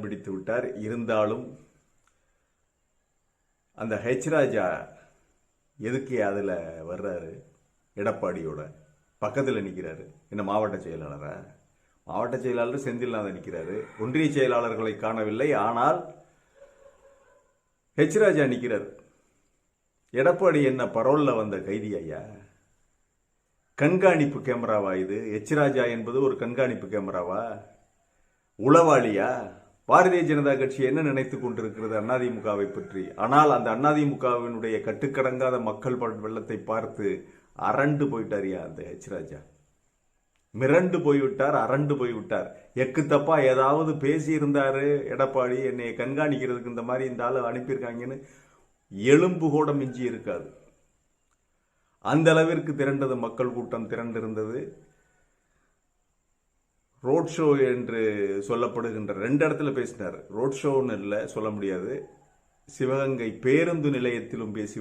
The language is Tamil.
பிடித்து விட்டார். இருந்தாலும் அந்த ஹெச் ராஜா எதுக்கு அதில் வர்றாரு? எடப்பாடியோட பக்கத்தில் நிற்கிறாரு என்ன மாவட்ட செயலாளரா? மாவட்ட செயலாளர் செந்தில்நாதன் நிற்கிறாரு ஒன்றிய செயலாளர்களை காணவில்லை. ஆனால் ஹெச் ராஜா நிற்கிறார் எடப்பாடி என்ன பரோலில் வந்த கைதி ஐயா? கண்காணிப்பு கேமராவா இது? எச் ராஜா என்பது ஒரு கண்காணிப்பு கேமராவா? உளவாளியா? பாரதிய ஜனதா கட்சி என்ன நினைத்துக் கொண்டிருக்கிறது அதிமுகவை பற்றி? ஆனால் அந்த அதிமுகவினுடைய கட்டுக்கடங்காத மக்கள் வெள்ளத்தை பார்த்து அரண்டு போயிட்டாரியா அந்த ஹெச் ராஜா? மிரண்டு போய்விட்டார் அரண்டு போய்விட்டார். எக்கு தப்பா ஏதாவது பேசியிருந்தாரு எடப்பாடி? என்னை கண்காணிக்கிறதுக்கு இந்த மாதிரி இந்த ஆளு அனுப்பியிருக்காங்கன்னு எலும்பு கூட மிஞ்சி இருக்காது. அந்த அளவிற்கு திரண்டது மக்கள் கூட்டம் திரண்டிருந்தது. ரோட் ஷோ என்று சொல்லப்படுகின்ற ரெண்டு இடத்துல பேசினார். ரோட் ஷோன்னு இல்லை சொல்ல முடியாது. சிவகங்கை பேருந்து நிலையத்திலும் பேசி